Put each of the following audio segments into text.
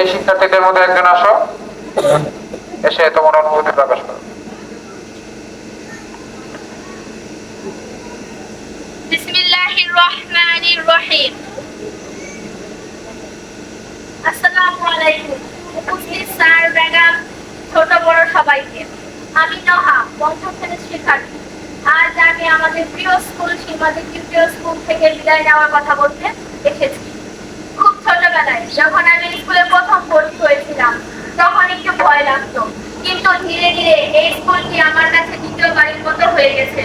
এই শিক্ষার্থীদের মধ্যে একজন আসো। এসে তোমার অনুভূতি প্রকাশ করো। ছোট বড় সবাইকে। আমি আজ আমি আমাদের প্রিয় স্কুল প্রিয় স্কুল থেকে বিদায় নেওয়ার কথা বলতে এসেছি। খুব ছোটবেলায় যখন আমি ধীরে এই স্কুলটি আমার কাছে দ্বিতীয় বাড়ির মতো হয়ে গেছে।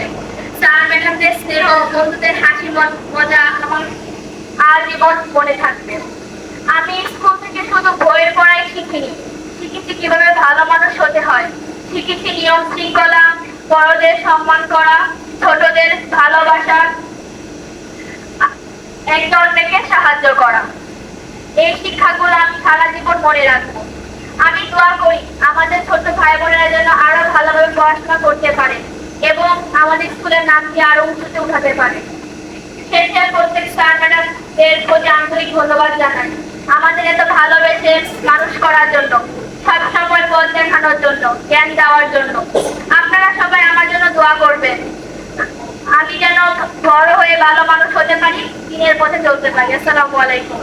স্যার, ম্যাডামদের স্নেহ, বন্ধুদের হাসি মজা আমার মনে থাকবে। আমি স্কুল থেকে শুধু বইয়ের পড়াই শিখিনি। শিখেছি কীভাবে ভালো মানুষ হতে হয়। শিখেছি নিয়ম শৃঙ্খলা, বড়দের সম্মান করা, ছোটদের ভালোবাসা, একে অন্যকে সাহায্য করা। এই শিক্ষাগুলো আমি সারা জীবন মনে রাখব। আমি দোয়া করি আমাদের ছোট ভাই বোনেরা যেন আরও ভালোভাবে পড়াশোনা করতে পারে এবং আমাদের স্কুলের নামটি আরও উঁচুতে উঠাতে পারে। শেষে প্রত্যেক স্যার ম্যাডাম এর প্রতি আন্তরিক ধন্যবাদ জানাই। আমাদের এত ভালোবেসে মানুষ করার জন্য সবসময় পথ দেখানোর জন্য, জ্ঞান দেওয়ার জন্য। আপনারা সবাই আমার জন্য দোয়া করবেন। আমি যেন বড় হয়ে ভালো মানুষ হতে পারি, দিনের পথে চলতে পারি। আসসালামু আলাইকুম।